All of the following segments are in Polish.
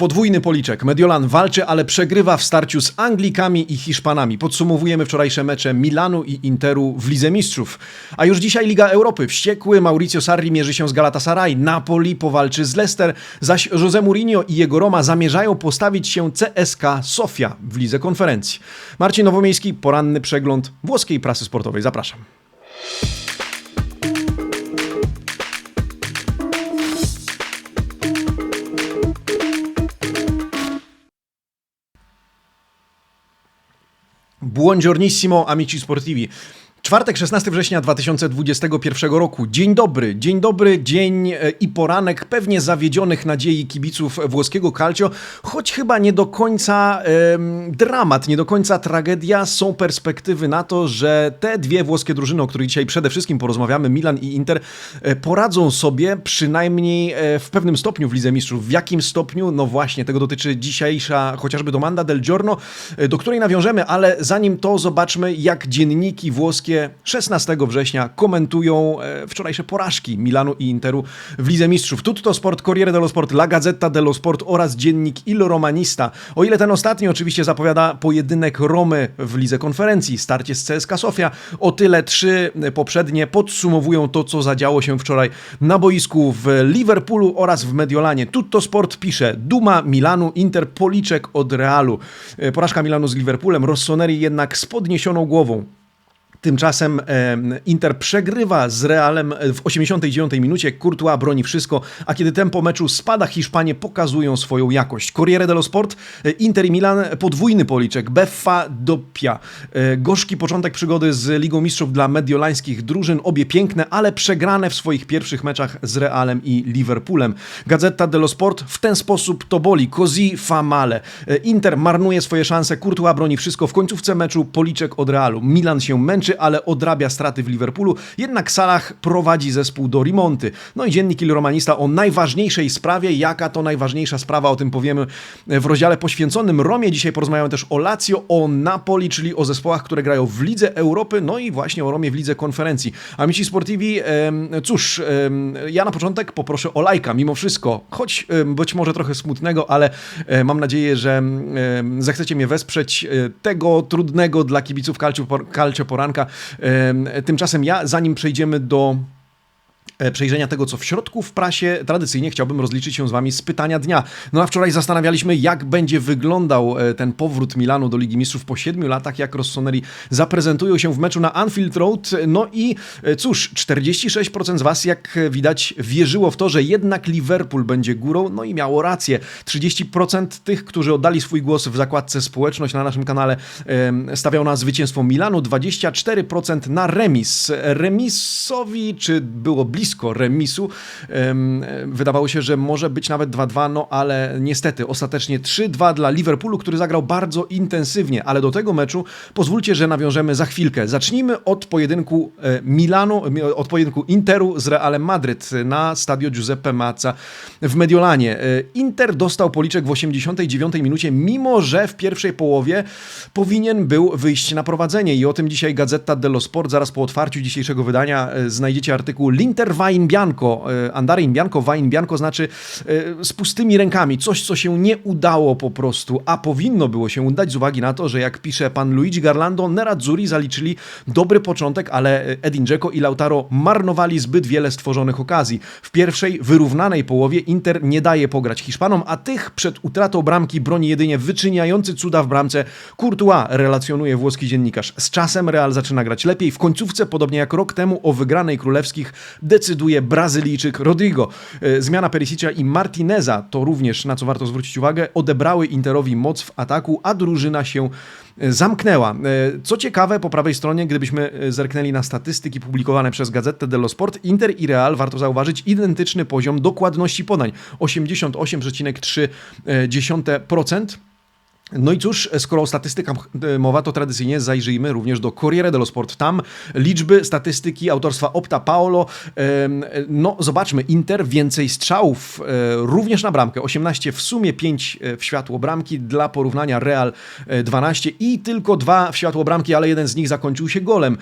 Podwójny policzek. Mediolan walczy, ale przegrywa w starciu z Anglikami i Hiszpanami. Podsumowujemy wczorajsze mecze Milanu i Interu w Lidze Mistrzów. A już dzisiaj Liga Europy. Wściekły Mauricio Sarri mierzy się z Galatasaray. Napoli powalczy z Leicester, zaś Jose Mourinho i jego Roma zamierzają postawić się CSK Sofia w Lidze Konferencji. Marcin Nowomiejski, poranny przegląd włoskiej prasy sportowej. Zapraszam. Buongiornissimo amici sportivi. Czwartek, 16 września 2021 roku. Dzień dobry, dzień dobry, dzień e, i poranek pewnie zawiedzionych nadziei kibiców włoskiego calcio, choć chyba nie do końca dramat, nie do końca tragedia. Są perspektywy na to, że te dwie włoskie drużyny, o których dzisiaj przede wszystkim porozmawiamy, Milan i Inter, e, poradzą sobie przynajmniej e, w pewnym stopniu w Lidze Mistrzów. W jakim stopniu? No właśnie, tego dotyczy dzisiejsza chociażby domanda del Giorno, do której nawiążemy, ale zanim to zobaczmy, jak dzienniki włoskie 16 września komentują e, wczorajsze porażki Milanu i Interu w Lidze Mistrzów. Tutto Sport, Corriere dello Sport, La Gazzetta dello Sport oraz dziennik Il Romanista. O ile ten ostatni oczywiście zapowiada pojedynek Romy w Lidze Konferencji, starcie z CSKA Sofia, o tyle trzy poprzednie podsumowują to, co zadziało się wczoraj na boisku w Liverpoolu oraz w Mediolanie. Tutto Sport pisze, duma Milanu, Inter policzek od Realu. E, Porażka Milanu z Liverpoolem, Rossoneri jednak z podniesioną głową. Tymczasem e, Inter przegrywa z Realem w 89 minucie. Courtois broni wszystko, a kiedy tempo meczu spada, Hiszpanie pokazują swoją jakość. Corriere dello Sport, e, Inter i Milan, podwójny policzek. Beffa doppia. E, gorzki początek przygody z Ligą Mistrzów dla mediolańskich drużyn. Obie piękne, ale przegrane w swoich pierwszych meczach z Realem i Liverpoolem. Gazeta dello Sport w ten sposób to boli. Così fa male. E, Inter marnuje swoje szanse. Courtois broni wszystko. W końcówce meczu policzek od Realu. Milan się męczy, ale odrabia straty w Liverpoolu. Jednak Salah prowadzi zespół do remonty. No i dziennik Il Romanista o najważniejszej sprawie. Jaka to najważniejsza sprawa? O tym powiemy w rozdziale poświęconym Romie. Dzisiaj porozmawiamy też o Lazio, o Napoli, czyli o zespołach, które grają w Lidze Europy, no i właśnie o Romie w Lidze Konferencji. Amici Sportivi, cóż, ja na początek poproszę o lajka, mimo wszystko, choć być może trochę smutnego, ale e, mam nadzieję, że zechcecie mnie wesprzeć e, tego trudnego dla kibiców Calcio, Calcio Poranka. Em, Tymczasem ja, zanim przejdziemy do przejrzenia tego, co w środku w prasie, tradycyjnie chciałbym rozliczyć się z Wami z pytania dnia. No a wczoraj zastanawialiśmy, jak będzie wyglądał e, ten powrót Milanu do Ligi Mistrzów po siedmiu latach, jak Rossoneri zaprezentują się w meczu na Anfield Road. No i e, cóż, 46% z Was, jak widać, wierzyło w to, że jednak Liverpool będzie górą, no i miało rację. 30% tych, którzy oddali swój głos w zakładce społeczność na naszym kanale, stawiał na zwycięstwo Milanu, 24% na remis. Remisowi, czy było blisko remisu, em, wydawało się, że może być nawet 2-2, no ale niestety ostatecznie 3-2 dla Liverpoolu, który zagrał bardzo intensywnie, ale do tego meczu pozwólcie, że nawiążemy za chwilkę. Zacznijmy od pojedynku e, Milanu, od pojedynku Interu z Realem Madryt na stadio Giuseppe Mazza w Mediolanie. E, Inter dostał policzek w 89 minucie, mimo że w pierwszej połowie powinien był wyjść na prowadzenie i o tym dzisiaj Gazeta dello Sport, zaraz po otwarciu dzisiejszego wydania e, znajdziecie artykuł L'Inter va in bianco, e, andare in bianco, va in bianco znaczy e, z pustymi rękami, coś co się nie udało po prostu, a powinno było się udać z uwagi na to, że jak pisze pan Luigi Garlando, Nerazzurri zaliczyli dobry początek, ale Edin Dzeko i Lautaro marnowali zbyt wiele stworzonych okazji. W pierwszej wyrównanej połowie Inter nie daje pograć Hiszpanom, a tych przed utratą bramki broni jedynie wyczyniający cuda w bramce Courtois, relacjonuje włoski dziennikarz. Z czasem Real zaczyna grać lepiej. W końcówce, podobnie jak rok temu o wygranej królewskich, decyduje Brazylijczyk Rodrigo. E, Zmiana Perisicza i Martineza, to również na co warto zwrócić uwagę, odebrały Interowi moc w ataku, a drużyna się e, zamknęła. E, Co ciekawe, po prawej stronie, gdybyśmy zerknęli na statystyki publikowane przez Gazetę dello Sport, Inter i Real, warto zauważyć, identyczny poziom dokładności podań. 88,3%. No i cóż, skoro o statystykach e, mowa, to tradycyjnie zajrzyjmy również do Corriere dello Sport. Tam liczby, statystyki autorstwa Opta Paolo. E, No, zobaczmy, Inter więcej strzałów, e, również na bramkę. 18 w sumie, 5 w światło bramki. Dla porównania Real e, 12 i tylko 2 w światło bramki, ale jeden z nich zakończył się golem.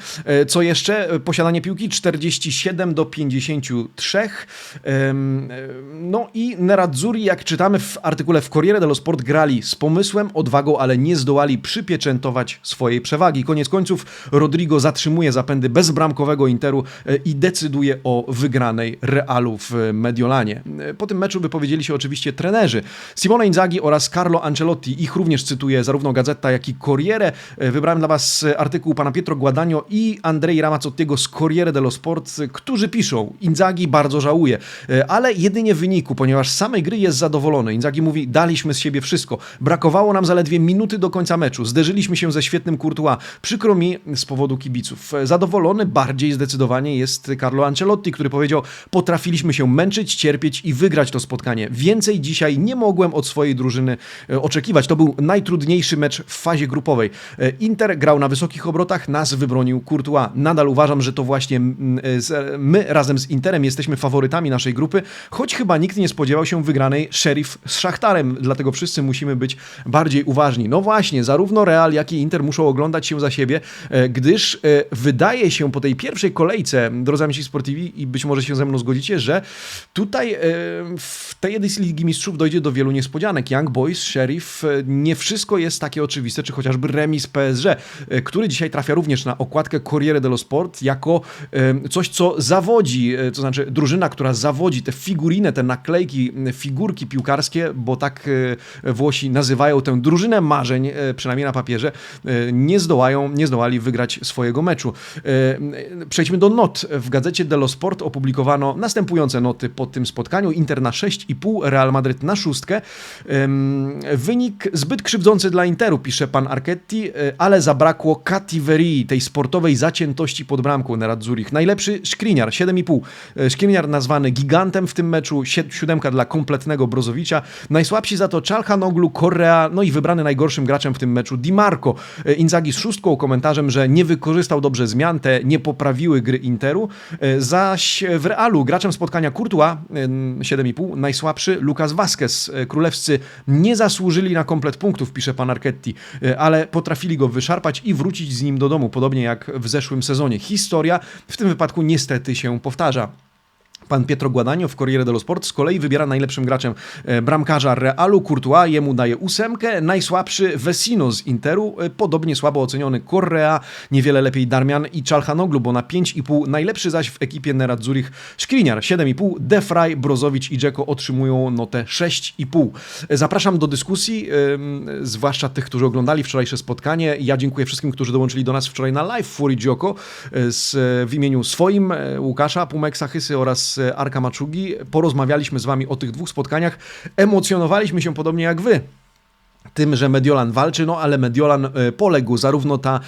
Co jeszcze? Posiadanie piłki 47 do 53. Em, e, No i Nerazzurri, jak czytamy w artykule w Corriere dello Sport, grali z pomysłem, odwagą, ale nie zdołali przypieczętować swojej przewagi. Koniec końców Rodrigo zatrzymuje zapędy bezbramkowego Interu e, i decyduje o wygranej Realu w Mediolanie. E, Po tym meczu wypowiedzieli się oczywiście trenerzy. Simone Inzaghi oraz Carlo Ancelotti, ich również cytuje zarówno Gazeta, jak i Corriere. E, Wybrałem dla Was artykuł pana Pietro Guadagno i Andrei Ramazzottiego z Corriere dello Sport, e, którzy piszą, Inzaghi bardzo żałuje, e, ale jedynie wyniku, ponieważ z samej gry jest zadowolony. Inzaghi mówi, daliśmy z siebie wszystko. Brakowało nam zaledwie minuty do końca meczu. Zderzyliśmy się ze świetnym Courtois. Przykro mi z powodu kibiców. Zadowolony bardziej zdecydowanie jest Carlo Ancelotti, który powiedział: Potrafiliśmy się męczyć, cierpieć i wygrać to spotkanie. Więcej dzisiaj nie mogłem od swojej drużyny e, oczekiwać. To był najtrudniejszy mecz w fazie grupowej. E, Inter grał na wysokich obrotach, nas wybronił Courtois. Nadal uważam, że to właśnie e, my razem z Interem jesteśmy faworytami naszej grupy, choć chyba nikt nie spodziewał się wygranej Sheriff z Szachtarem, dlatego wszyscy musimy być bardziej uważni. No właśnie, zarówno Real, jak i Inter muszą oglądać się za siebie, e, gdyż e, wydaje się po tej pierwszej kolejce, drodzy amici sportivi, i być może się ze mną zgodzicie, że tutaj e, w tej edycji Ligi Mistrzów dojdzie do wielu niespodzianek. Young Boys, Sheriff, nie wszystko jest takie oczywiste, czy chociażby remis PSG, który dzisiaj trafia również na okładkę Corriere dello Sport jako coś, co zawodzi, to znaczy drużyna, która zawodzi te figurinę, te naklejki, figurki piłkarskie, bo tak Włosi nazywają tę drużynę marzeń, e, przynajmniej na papierze, e, nie zdołają, nie zdołali wygrać swojego meczu. E, Przejdźmy do not. W gazecie dello Sport opublikowano następujące noty po tym spotkaniu. Inter na 6,5, Real Madryt na szóstkę. Em, Wynik zbyt krzywdzący dla Interu, pisze pan Archetti, ale zabrakło Cattiverii, tej sportowej zaciętości pod bramką Nerazzurich. Najlepszy Szkliniar, 7,5. E, Szkliniar nazwany gigantem w tym meczu, si- siódemka dla kompletnego Brozowicza. Najsłabsi za to Czalhanoglu, Correa, no i wybrany najgorszym graczem w tym meczu Di Marco. E, Inzaghi z szóstką komentarzem, że nie wykorzystał dobrze zmian, te nie poprawiły gry Interu. E, Zaś w Realu graczem spotkania em, 7,5, najsłabszy Lucas Vazquez. E, Królewscy nie zasłużyli na komplet punktów, pisze pan Archetti, ale potrafili go wyszarpać i wrócić z nim do domu, podobnie jak w zeszłym sezonie. Historia w tym wypadku niestety się powtarza. Pan Pietro Guadagno w Corriere dello Sport z kolei wybiera najlepszym graczem e, bramkarza Realu, Courtois, jemu daje ósemkę, najsłabszy Vecino z Interu, e, podobnie słabo oceniony Correa, niewiele lepiej Darmian i Czalhanoglu, bo na 5,5, najlepszy zaś w ekipie Nerazzurich Szkliniar 7,5, Defraj, Brozowicz i Dzeko otrzymują notę 6,5. E, Zapraszam do dyskusji, em, zwłaszcza tych, którzy oglądali wczorajsze spotkanie. Ja dziękuję wszystkim, którzy dołączyli do nas wczoraj na live. Fury e, z, w imieniu swoim, e, Łukasza Pumeksa Hysy oraz Arka Maczugi. Porozmawialiśmy z wami o tych dwóch spotkaniach. Emocjonowaliśmy się podobnie jak wy tym, że Mediolan walczy, no ale Mediolan e, poległ, zarówno ta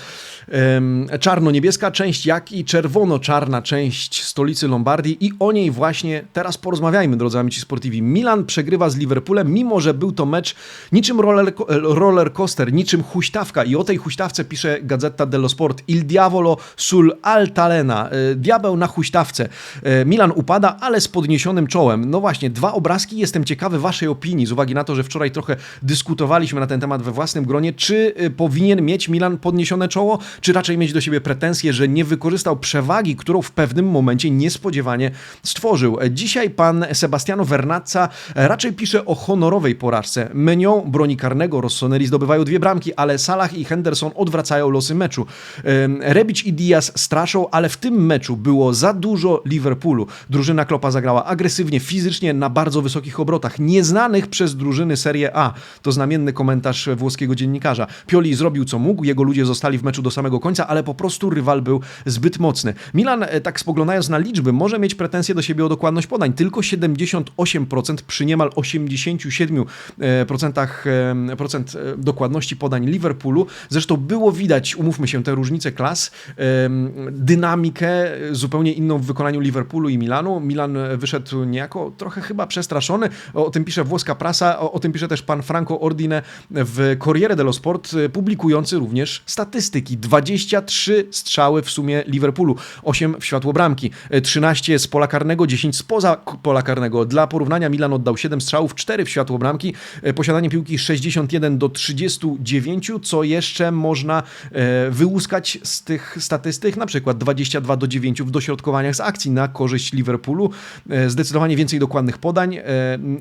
czarno-niebieska część, jak i czerwono-czarna część stolicy Lombardii i o niej właśnie teraz porozmawiajmy, drodzy amici sportivi. Milan przegrywa z Liverpoolem, mimo że był to mecz niczym roller, roller coaster, niczym huśtawka i o tej huśtawce pisze Gazeta dello Sport Il diavolo sul altalena, e, diabeł na huśtawce. E, Milan upada, ale z podniesionym czołem. No właśnie, dwa obrazki, jestem ciekawy waszej opinii, z uwagi na to, że wczoraj trochę dyskutowaliśmy na ten temat we własnym gronie, czy powinien mieć Milan podniesione czoło, czy raczej mieć do siebie pretensje, że nie wykorzystał przewagi, którą w pewnym momencie niespodziewanie stworzył. Dzisiaj pan Sebastiano Vernazza raczej pisze o honorowej porażce. Menią broni karnego, Rossoneri zdobywają dwie bramki, ale Salah i Henderson odwracają losy meczu. Rebic i Diaz straszą, ale w tym meczu było za dużo Liverpoolu. Drużyna Klopa zagrała agresywnie, fizycznie, na bardzo wysokich obrotach, nieznanych przez drużyny Serie A. To znamienny komentarz włoskiego dziennikarza. Pioli zrobił co mógł, jego ludzie zostali w meczu do samego samego końca, ale po prostu rywal był zbyt mocny. Milan, e, tak spoglądając na liczby, może mieć pretensje do siebie o dokładność podań. Tylko 78% przy niemal 87% e, procent e, dokładności podań Liverpoolu. Zresztą było widać, umówmy się, te różnice klas, dynamikę zupełnie inną w wykonaniu Liverpoolu i Milanu. Milan wyszedł niejako trochę chyba przestraszony. O, tym pisze włoska prasa, o, o tym pisze też pan Franco Ordine w Corriere dello Sport, publikujący również statystyki. 23 strzały w sumie Liverpoolu, 8 w światło bramki, e, 13 z pola karnego, 10 spoza pola karnego. Dla porównania Milan oddał 7 strzałów, 4 w światło bramki, e, posiadanie piłki 61 do 39, co jeszcze można e, wyłuskać z tych statystyk, na przykład 22 do 9 w dośrodkowaniach z akcji na korzyść Liverpoolu, e, zdecydowanie więcej dokładnych podań. E,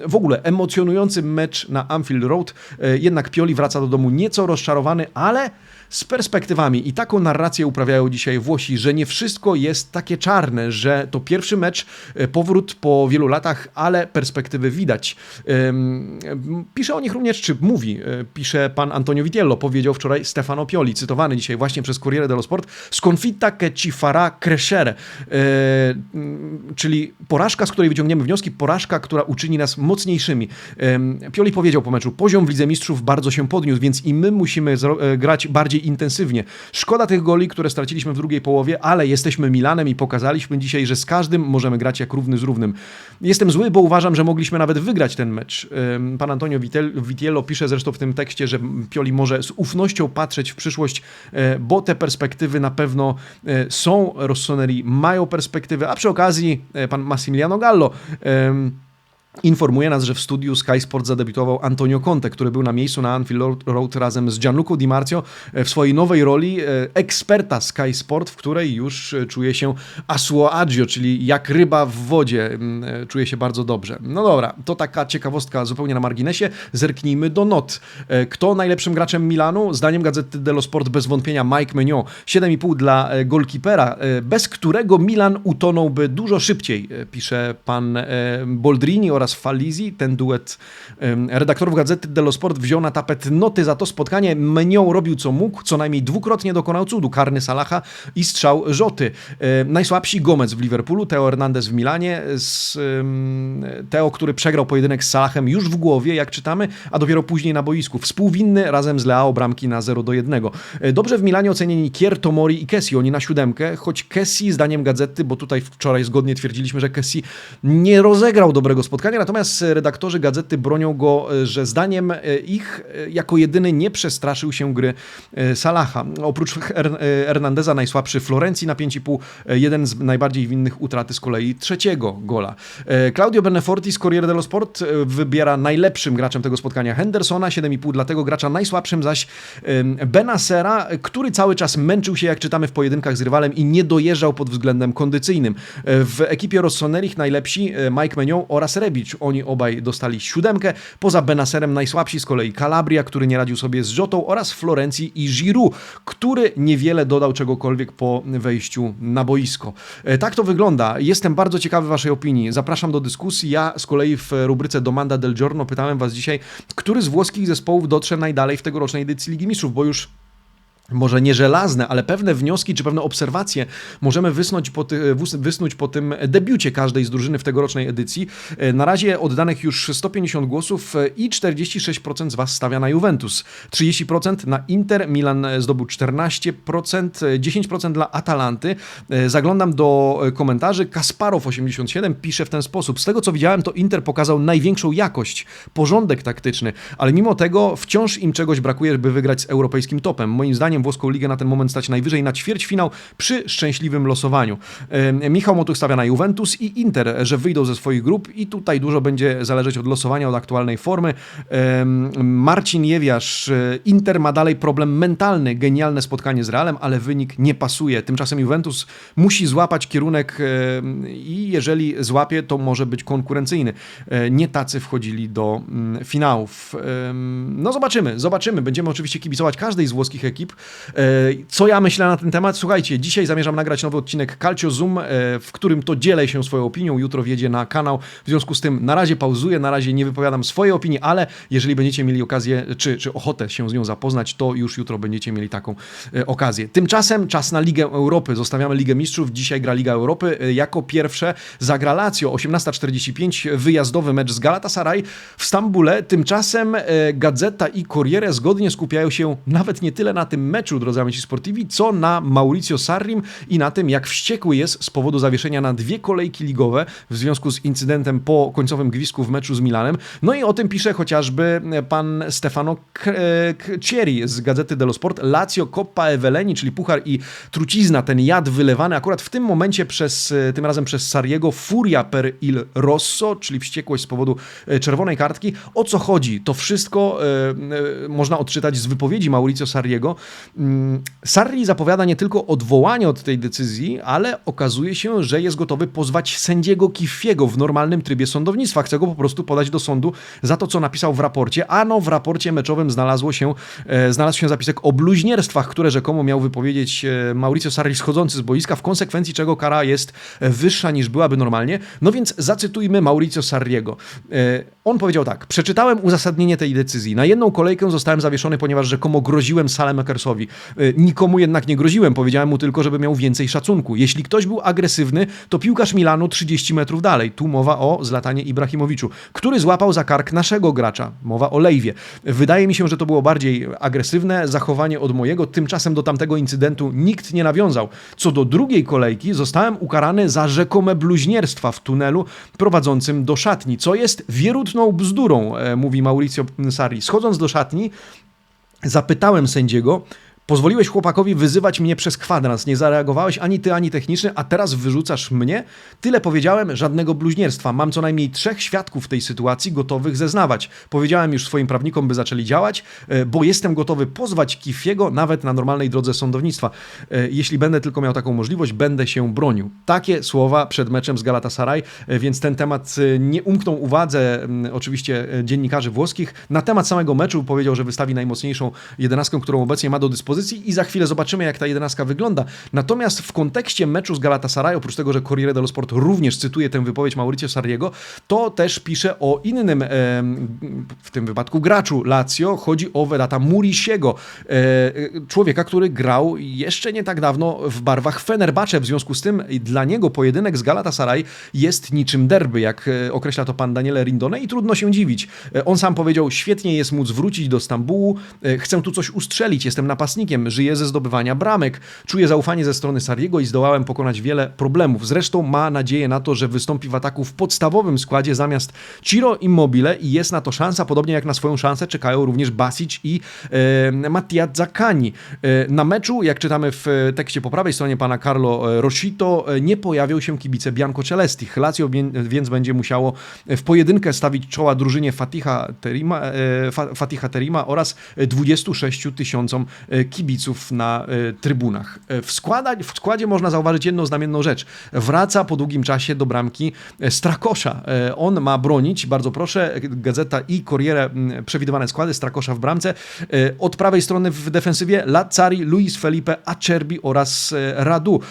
W ogóle emocjonujący mecz na Anfield Road, e, jednak Pioli wraca do domu nieco rozczarowany, ale z perspektywami. I taką narrację uprawiają dzisiaj Włosi, że nie wszystko jest takie czarne, że to pierwszy mecz, e, powrót po wielu latach, ale perspektywy widać. Pisze o nich również, czy mówi, e, pisze pan Antonio Vitiello, powiedział wczoraj Stefano Pioli, cytowany dzisiaj właśnie przez Corriere dello Sport, sconfitta che ci farà crescere, E, czyli porażka, z której wyciągniemy wnioski, porażka, która uczyni nas mocniejszymi. Pioli powiedział po meczu, poziom w Lidze Mistrzów bardzo się podniósł, więc i my musimy grać bardziej intensywnie. Szkoda tych goli, które straciliśmy w drugiej połowie, ale jesteśmy Milanem i pokazaliśmy dzisiaj, że z każdym możemy grać jak równy z równym. Jestem zły, bo uważam, że mogliśmy nawet wygrać ten mecz. Pan Antonio Vitiello pisze zresztą w tym tekście, że Pioli może z ufnością patrzeć w przyszłość, e, bo te perspektywy na pewno e, są. Rossoneri mają perspektywy, a przy okazji e, pan Massimiliano Gallo Informuje nas, że w studiu Sky Sport zadebiutował Antonio Conte, który był na miejscu na Anfield Road- razem z Gianluca Di Marzio e, w swojej nowej roli e, eksperta Sky Sport, w której już e, czuje się a suo agio, czyli jak ryba w wodzie, czuje się bardzo dobrze. No dobra, to taka ciekawostka zupełnie na marginesie. Zerknijmy do not. Kto najlepszym graczem Milanu? Zdaniem Gazety dello Sport bez wątpienia Mike Mignon. 7,5 dla golkipera, bez którego Milan utonąłby dużo szybciej, pisze pan Boldrini oraz Falizi. Ten duet redaktorów Gazety dello Sport wziął na tapet noty za to spotkanie. Mignon robił co mógł, co najmniej dwukrotnie dokonał cudu. Karny Salaha i strzał Rzoty. Najsłabsi Gomez w Liverpoolu, Teo Hernandez w Milanie, z, Teo, który przegrał pojedynek z Salahem już w głowie, jak czytamy, a dopiero później na boisku. Współwinny razem z Leao bramki na 0 do 1. E, Dobrze w Milanie ocenieni Kier, Tomori i Kessi. Oni na siódemkę, choć Kessi zdaniem gazety, bo tutaj wczoraj zgodnie twierdziliśmy, że Kessi nie rozegrał dobrego spotkania, natomiast redaktorzy gazety bronią go, e, że zdaniem e, ich e, jako jedyny nie przestraszył się gry e, Salaha. Oprócz Her- e, Hernandeza najsłabszy Florencji na 5,5, e, jeden z najbardziej winnych utraty z kolei trzeciego gola. E, Claudio Beneforti z Corriere dello Sport e, wybiera najlepszym graczem tego spotkania Hendersona, 7,5 dla tego gracza, najsłabszym zaś e, który cały czas męczył się, jak czytamy w pojedynkach z rywalem i nie dojeżdżał pod względem kondycyjnym. E, W ekipie Rossonerich najlepsi e, Mike Menion oraz Rebic, oni obaj dostali siódemkę, poza Benacerem najsłabsi z kolei Calabria, który nie radził sobie z Rzotą oraz Florencji i Giroud, który niewiele dodał czegokolwiek po wejściu na boisko. E, Tak to wygląda. Jestem bardzo ciekawy waszej opinii. Zapraszam do dyskusji. Ja z kolei w rubryce Domanda del Giorno pytałem was dzisiaj, który z włoskich zespołów dotrze najdalej w tegorocznej edycji Ligi Mistrzów, bo już może nie żelazne, ale pewne wnioski czy pewne obserwacje możemy wysnuć po, ty, wys- wysnuć po tym debiucie każdej z drużyny w tegorocznej edycji. E, Na razie oddanych już 150 głosów e, i 46% z Was stawia na Juventus, 30% na Inter, Milan e, zdobył 14%, e, 10% dla Atalanty. E, Zaglądam do e, komentarzy. Kasparow87 pisze w ten sposób. Z tego co widziałem, to Inter pokazał największą jakość, porządek taktyczny, ale mimo tego wciąż im czegoś brakuje, by wygrać z europejskim topem. Moim zdaniem włoską ligę na ten moment stać najwyżej na ćwierćfinał przy szczęśliwym losowaniu. E, Michał Motuch stawia na Juventus i Inter, że wyjdą ze swoich grup i tutaj dużo będzie zależeć od losowania, od aktualnej formy. E, Marcin Jewiasz, e, Inter ma dalej problem mentalny, genialne spotkanie z Realem, ale wynik nie pasuje. Tymczasem Juventus musi złapać kierunek i jeżeli złapie, to może być konkurencyjny. Nie tacy wchodzili do mm, finałów. No zobaczymy, zobaczymy. Będziemy oczywiście kibicować każdej z włoskich ekip. E, Co ja myślę na ten temat? Słuchajcie, dzisiaj zamierzam nagrać nowy odcinek Calcio Zoom, e, w którym to dzielę się swoją opinią. Jutro wjedzie na kanał. W związku z tym na razie pauzuję, na razie nie wypowiadam swojej opinii, ale jeżeli będziecie mieli okazję, czy, czy ochotę się z nią zapoznać, to już jutro będziecie mieli taką e, okazję. Tymczasem czas na Ligę Europy. Zostawiamy Ligę Mistrzów. Dzisiaj gra Liga Europy. Jako pierwsze zagra Lazio 18.45 wyjazdowy mecz z Galatasaray w Stambule. Tymczasem Gazeta i Corriere zgodnie skupiają się nawet nie tyle na tym meczu, drodzy amici sportivi, co na Mauricio Sarrim i na tym, jak wściekły jest z powodu zawieszenia na dwie kolejki ligowe w związku z incydentem po końcowym gwizdku w meczu z Milanem. No i o tym pisze chociażby pan Stefano e, Cieri z Gazety dello Sport. Lazio Coppa Eveleni, czyli puchar i trucizna, ten jad wylewany akurat w tym momencie przez, e, tym razem przez Sariego, furia per il rosso, czyli wściekłość z powodu e, czerwonej kartki. O co chodzi? To wszystko można odczytać z wypowiedzi Mauricio Sarriego. Mm, Sarri zapowiada nie tylko odwołanie od tej decyzji, ale okazuje się, że jest gotowy pozwać sędziego Kiffiego w normalnym trybie sądownictwa. Chce go po prostu podać do sądu za to, co napisał w raporcie. A no, w raporcie meczowym znalazło się, e, znalazł się zapisek o bluźnierstwach, które rzekomo miał wypowiedzieć e, Mauricio Sarri schodzący z boiska, w konsekwencji czego kara jest e, wyższa niż byłaby normalnie. No więc zacytujmy Mauricio Sarriego. E, On powiedział tak: Przeczytałem uzasadnienie tej decyzji. Na jedną kolejkę zostałem zawieszony, ponieważ rzekomo groziłem Salemakersowi. E, Nikomu jednak nie groziłem, powiedziałem mu tylko, żeby miał więcej szacunku. Jeśli ktoś był agresywny, to piłkarz Milanu 30 metrów dalej. Tu mowa o Zlatanie Ibrahimowiczu, który złapał za kark naszego gracza. Mowa o Lejwie. Wydaje mi się, że to było bardziej agresywne zachowanie od mojego. Tymczasem do tamtego incydentu nikt nie nawiązał. Co do drugiej kolejki, zostałem ukarany za rzekome bluźnierstwa w tunelu prowadzącym do szatni, co jest wierutną bzdurą, e, mówi Mauricio Sarri. Schodząc do szatni, zapytałem sędziego, Pozwoliłeś chłopakowi wyzywać mnie przez kwadrans, nie zareagowałeś ani ty, ani techniczny, a teraz wyrzucasz mnie? Tyle powiedziałem, żadnego bluźnierstwa. Mam co najmniej trzech świadków w tej sytuacji gotowych zeznawać. Powiedziałem już swoim prawnikom, by zaczęli działać, e, bo jestem gotowy pozwać Kifiego nawet na normalnej drodze sądownictwa. E, Jeśli będę tylko miał taką możliwość, będę się bronił. Takie słowa przed meczem z Galatasaray, e, więc ten temat nie umknął uwadze oczywiście dziennikarzy włoskich. Na temat samego meczu powiedział, że wystawi najmocniejszą jedenastkę, którą obecnie ma do dyspozycji i za chwilę zobaczymy, jak ta jedenastka wygląda. Natomiast w kontekście meczu z Galatasaray, oprócz tego, że Corriere dello Sport również cytuje tę wypowiedź Mauricio Sarriego, to też pisze o innym, w tym wypadku graczu Lazio. Chodzi o Verata Murisiego, e, człowieka, który grał jeszcze nie tak dawno w barwach Fenerbahce. W związku z tym dla niego pojedynek z Galatasaray jest niczym derby, jak e, określa to pan Daniele Rindone i trudno się dziwić. E, On sam powiedział, świetnie jest móc wrócić do Stambułu, chcę tu coś ustrzelić, jestem napastnikiem, żyję ze zdobywania bramek, czuję zaufanie ze strony Sariego i zdołałem pokonać wiele problemów. Zresztą ma nadzieję na to, że wystąpi w ataku w podstawowym składzie zamiast Ciro Immobile i jest na to szansa, podobnie jak na swoją szansę czekają również Basic i e, Mattia. E, na meczu, jak czytamy w e, tekście po prawej stronie pana Carlo e, Rosito, e, nie pojawią się kibice Bianco Celestich. Lazio więc będzie musiało w pojedynkę stawić czoła drużynie Fatiha Terima, e, Fa- Fatiha Terima oraz 26 tysiącom e, kibiców na e, trybunach. E, W, składa, w składzie można zauważyć jedną znamienną rzecz. Wraca po długim czasie do bramki e, Strakosza. On ma bronić, bardzo proszę, Gazeta i Corriere przewidywane składy, Strakosza w bramce. Od prawej strony w defensywie Lazzari, Luis Felipe, Acerbi oraz Radu.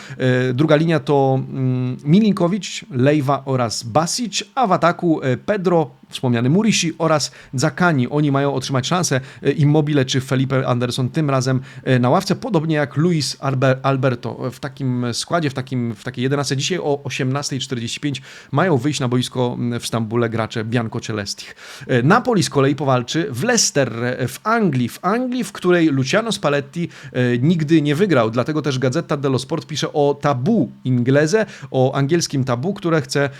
Druga linia to mm, Milinkowicz, Lejwa oraz Basic, a w ataku Pedro, wspomniany Murisi oraz Zakani. Oni mają otrzymać szansę. E, Immobile czy Felipe Anderson tym razem e, na ławce, podobnie jak Luis Alber, Alberto. W takim składzie, w, takim, w takiej 11 dzisiaj o 18.45 mają wyjść na boisko w Stambule gracze Bianco Celestich. E, Napoli z kolei powalczy w Leicester w Anglii, w Anglii, w której Luciano Spalletti nigdy nie wygrał. Dlatego też Gazeta dello Sport pisze o tabu ingleze, o angielskim tabu, które chce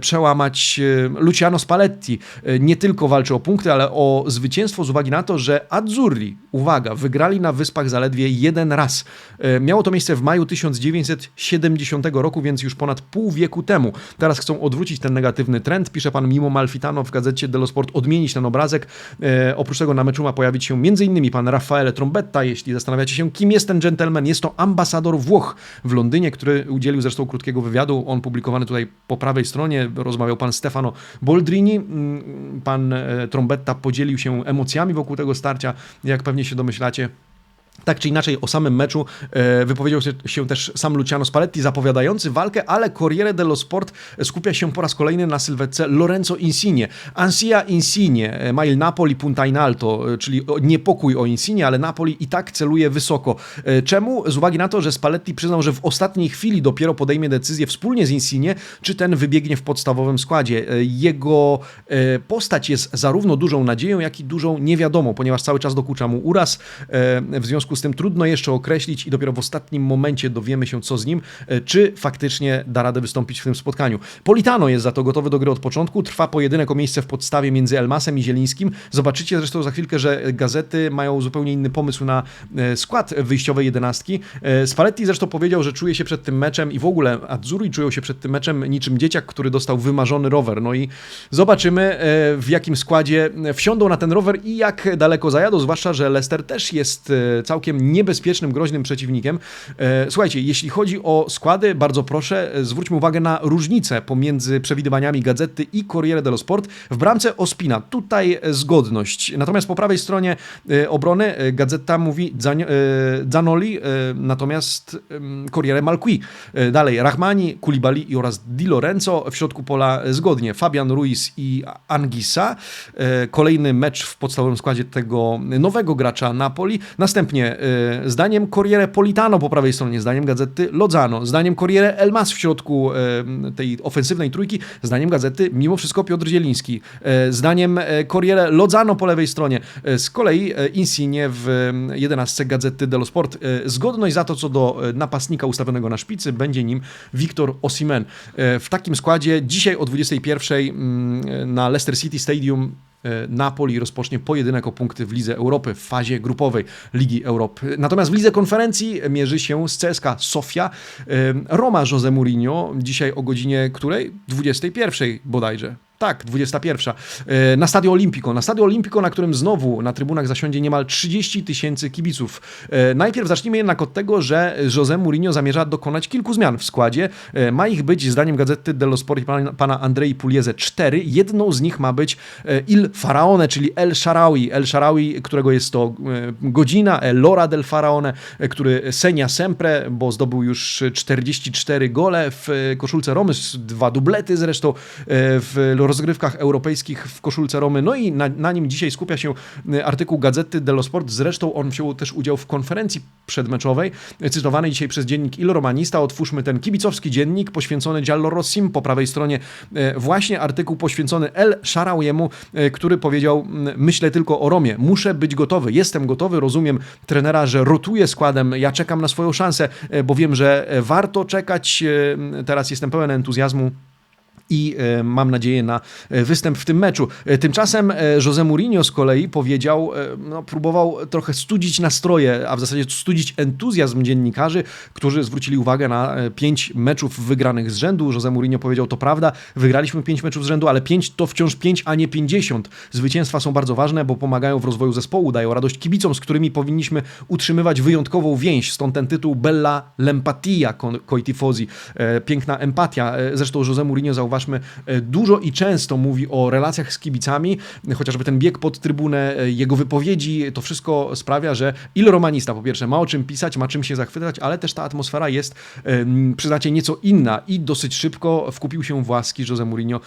przełamać Luciano Spalletti. E, Nie tylko walczy o punkty, ale o zwycięstwo z uwagi na to, że Azzurri, uwaga, wygrali na Wyspach zaledwie jeden raz. E, Miało to miejsce w maju 1970 roku, więc już ponad pół wieku temu. Teraz chcą odwrócić ten negatywny trend, pisze pan Mimo Malfitano w gazecie dello Sport, odmienić ten obrazek. E, oprócz tego na meczu ma pojawić się m.in. pan Raffaele Trombetta, jeśli zastanawiacie się, kim jest ten gentleman. Jest to ambasador Włoch w Londynie, który udzielił zresztą krótkiego wywiadu. On publikowany tutaj po prawej stronie. Rozmawiał pan Stefano Boldrini. Pan e, Trombetta podzielił się emocjami wokół tego starcia. Jak pewnie się domyślacie, Tak czy inaczej, o samym meczu e, wypowiedział się, też sam Luciano Spalletti, zapowiadający walkę, ale Corriere dello Sport skupia się po raz kolejny na sylwetce Lorenzo Insigne. Ansia Insigne e, ma il Napoli punta in alto, e, czyli niepokój o Insigne, ale Napoli i tak celuje wysoko. Czemu? Z uwagi na to, że Spalletti przyznał, że w ostatniej chwili dopiero podejmie decyzję wspólnie z Insigne, czy ten wybiegnie w podstawowym składzie. Jego postać jest zarówno dużą nadzieją, jak i dużą niewiadomą, ponieważ cały czas dokucza mu uraz. W związku z tym trudno jeszcze określić i dopiero w ostatnim momencie dowiemy się, co z nim, e, czy faktycznie da radę wystąpić w tym spotkaniu. Politano jest za to gotowy do gry od początku. Trwa pojedynek o miejsce w podstawie między Elmasem i Zielińskim. Zobaczycie zresztą za chwilkę, że gazety mają zupełnie inny pomysł na e, skład wyjściowej jedenastki. E, Spalletti zresztą powiedział, że czuje się przed tym meczem i w ogóle Azzurri czują się przed tym meczem niczym dzieciak, który dostał wymarzony rower. No i zobaczymy w jakim składzie wsiądą na ten rower i jak daleko zajadą, zwłaszcza, że Leicester też jest e, całkiem niebezpiecznym, groźnym przeciwnikiem. E, Słuchajcie, jeśli chodzi o składy, bardzo proszę, e, zwróćmy uwagę na różnicę pomiędzy przewidywaniami Gazety i Corriere dello Sport. W bramce Ospina, tutaj e, zgodność. Natomiast po prawej stronie obrony Gazeta mówi Zan- Zanoli, natomiast Corriere Malqui. Dalej Rahmani, Koulibaly i oraz Di Lorenzo. W środku pola zgodnie Fabian Ruiz i Angisa. Kolejny mecz w podstawowym składzie tego nowego gracza Napoli. Następnie e, zdaniem Corriere Politano po prawej stronie, zdaniem gazety Lozano, zdaniem Corriere Elmas w środku e, tej ofensywnej trójki, zdaniem gazety mimo wszystko Piotr Zieliński. E, Zdaniem Corriere Lozano po lewej stronie. Z kolei Insigne w e, 11 gazety dello Sport. Zgodność za to co do napastnika ustawionego na szpicy będzie nim Victor Osimhen. E, W takim składzie dzisiaj o 21 mm, na Leicester City Stadium Napoli rozpocznie pojedynek o punkty w Lidze Europy w fazie grupowej Ligi Europy. Natomiast w Lidze Konferencji mierzy się z CSKA Sofia. E, Roma Jose Mourinho dzisiaj o godzinie której? 21 bodajże. Tak, 21. E, Na Stadio Olimpico. Na Stadio Olimpico, na którym znowu na trybunach zasiądzie niemal 30 tysięcy kibiców. E, Najpierw zacznijmy jednak od tego, że José Mourinho zamierza dokonać kilku zmian w składzie. E, Ma ich być, zdaniem gazety dello Sport pana, Andrei Pulieze, cztery. Jedną z nich ma być Il Faraone, czyli El Sharawi. El Sharawi, którego jest to godzina, Lora del Faraone, który senia sempre, bo zdobył już 44 gole w koszulce Romy, dwa dublety zresztą w rozgrywkach europejskich w koszulce Romy. No i na, na nim dzisiaj skupia się e, artykuł Gazety dello Sport. Zresztą on wziął też udział w konferencji przedmeczowej, e, cytowanej dzisiaj przez dziennik Il Romanista. Otwórzmy ten kibicowski dziennik poświęcony Giallorossim. Po prawej stronie e, właśnie artykuł poświęcony El Sharawiemu, który powiedział, myślę tylko o Romie. Muszę być gotowy. Jestem gotowy. Rozumiem trenera, że rotuje składem. Ja czekam na swoją szansę, bo wiem, że warto czekać. Teraz jestem pełen entuzjazmu i e, mam nadzieję na e, występ w tym meczu. E, Tymczasem e, José Mourinho z kolei powiedział, no, próbował trochę studzić nastroje, a w zasadzie studzić entuzjazm dziennikarzy, którzy zwrócili uwagę na pięć meczów wygranych z rzędu. José Mourinho powiedział, to prawda, wygraliśmy pięć meczów z rzędu, ale pięć to wciąż pięć, a nie pięćdziesiąt. Zwycięstwa są bardzo ważne, bo pomagają w rozwoju zespołu, dają radość kibicom, z którymi powinniśmy utrzymywać wyjątkową więź. Stąd ten tytuł Bella l'empatia coi tifosi. Piękna empatia. Zresztą José Mourinho, zauważmy, e, dużo i często mówi o relacjach z kibicami, chociażby ten bieg pod trybunę, e, jego wypowiedzi, to wszystko sprawia, że Il Romanista po pierwsze ma o czym pisać, ma czym się zachwycać, ale też ta atmosfera jest, przyznacie, nieco inna i dosyć szybko wkupił się w łaski José Mourinho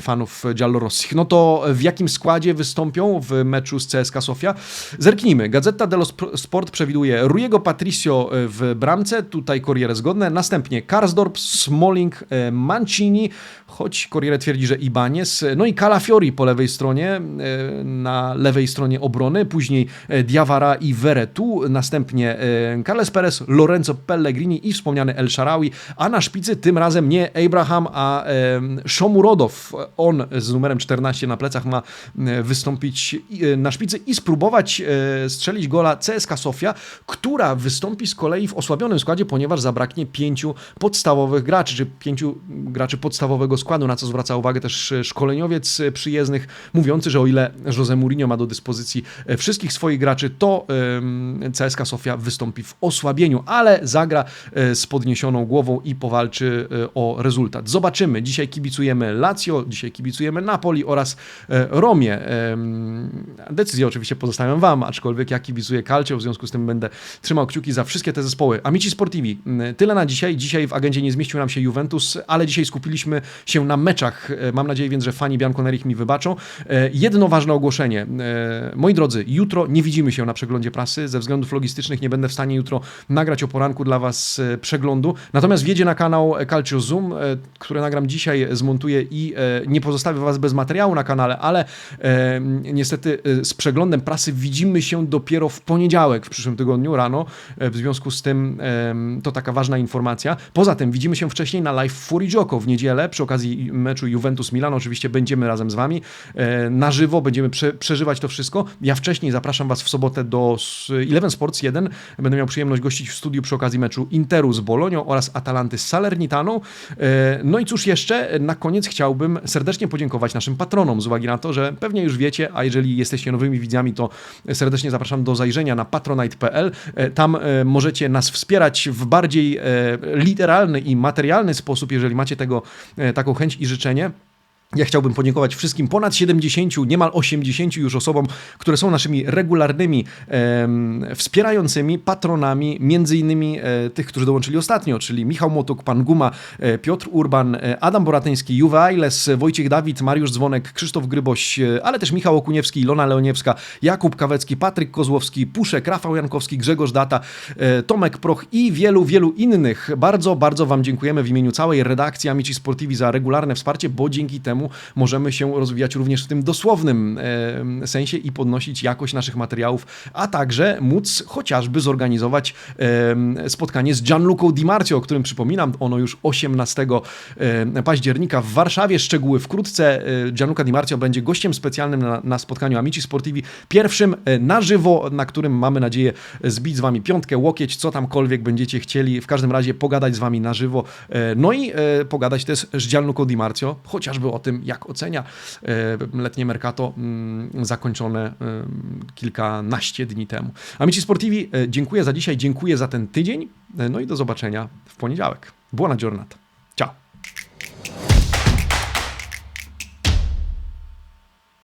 fanów Giallorossich. No to w jakim składzie wystąpią w meczu z CSKA Sofia? Zerknijmy. Gazeta dello Sp- Sport przewiduje Rujego Patricio e, w bramce, tutaj Corriere zgodne, następnie Karsdorp, Smalling, Mancini, choć Corriere twierdzi, że Ibanez, no i Calafiori po lewej stronie, e, na lewej stronie obrony, później e, Diawara i Veretu, następnie e, Carles Perez, Lorenzo Pellegrini i wspomniany El Sharawi, a na szpicy tym razem nie Abraham, a Shomurodow. On z numerem 14 na plecach ma wystąpić na szpicy i spróbować strzelić gola CSKA Sofia, która wystąpi z kolei w osłabionym składzie, ponieważ zabraknie pięciu podstawowych graczy, czy pięciu graczy podstawowych podstawowego składu, na co zwraca uwagę też e, szkoleniowiec e, przyjezdnych, mówiący, że o ile Jose Mourinho ma do dyspozycji e, wszystkich swoich graczy, to CSKA Sofia wystąpi w osłabieniu, ale zagra z podniesioną głową i powalczy o rezultat. Zobaczymy. Dzisiaj kibicujemy Lazio, dzisiaj kibicujemy Napoli oraz Romie. Decyzję oczywiście pozostawiam Wam, aczkolwiek ja kibicuję Calcio, w związku z tym będę trzymał kciuki za wszystkie te zespoły. Amici Sportivi, tyle na dzisiaj. Dzisiaj w agendzie nie zmieścił nam się Juventus, ale dzisiaj skupiliśmy się na meczach. E, Mam nadzieję więc, że fani Bianconerich mi wybaczą. E, Jedno ważne ogłoszenie. E, Moi drodzy, jutro nie widzimy się na przeglądzie prasy. Ze względów logistycznych nie będę w stanie jutro nagrać o poranku dla Was przeglądu. Natomiast wjedzie na kanał Calcio Zoom, które nagram dzisiaj, zmontuję i nie pozostawię Was bez materiału na kanale, ale niestety z przeglądem prasy widzimy się dopiero w poniedziałek w przyszłym tygodniu rano. W związku z tym to taka ważna informacja. Poza tym widzimy się wcześniej na live Fury Gioco w niedzielę przy okazji meczu Juventus-Milan. Oczywiście będziemy razem z Wami e, na żywo, będziemy prze, przeżywać to wszystko. Ja wcześniej zapraszam Was w sobotę do Eleven Sports 1. Będę miał przyjemność gościć w studiu przy okazji meczu Interu z Bolonią oraz Atalanty z Salernitaną. E, No i cóż jeszcze, na koniec chciałbym serdecznie podziękować naszym patronom z uwagi na to, że pewnie już wiecie, a jeżeli jesteście nowymi widzami, to serdecznie zapraszam do zajrzenia na patronite.pl. E, Tam możecie nas wspierać w bardziej literalny i materialny sposób, jeżeli macie tego taką chęć i życzenie. Ja chciałbym podziękować wszystkim ponad 70, niemal 80 już osobom, które są naszymi regularnymi em, wspierającymi patronami, między innymi e, tych, którzy dołączyli ostatnio, czyli Michał Motuk, Pan Guma, e, Piotr Urban, e, Adam Boratyński, Juwe Ailes, Wojciech Dawid, Mariusz Dzwonek, Krzysztof Gryboś, e, ale też Michał Okuniewski, Ilona Leoniewska, Jakub Kawecki, Patryk Kozłowski, Puszek, Rafał Jankowski, Grzegorz Data, e, Tomek Proch i wielu, wielu innych. Bardzo, bardzo Wam dziękujemy w imieniu całej redakcji Amici Sportivi za regularne wsparcie, bo dzięki temu możemy się rozwijać również w tym dosłownym sensie i podnosić jakość naszych materiałów, a także móc chociażby zorganizować spotkanie z Gianluco Di Marzio, o którym przypominam, ono już 18 e, października w Warszawie. Szczegóły wkrótce. E, Gianluca Di Marzio będzie gościem specjalnym na, spotkaniu Amici Sportivi, pierwszym e, na żywo, na którym mamy nadzieję zbić z Wami piątkę, łokieć, co tamkolwiek będziecie chcieli. W każdym razie pogadać z Wami na żywo. E, No i pogadać też z Gianluco Di Marzio, chociażby o tym, jak ocenia e, letnie Mercato mm, zakończone e, kilkanaście dni temu. Amici Sportivi, e, dziękuję za dzisiaj, dziękuję za ten tydzień, no i do zobaczenia w poniedziałek. Buona giornata. Ciao.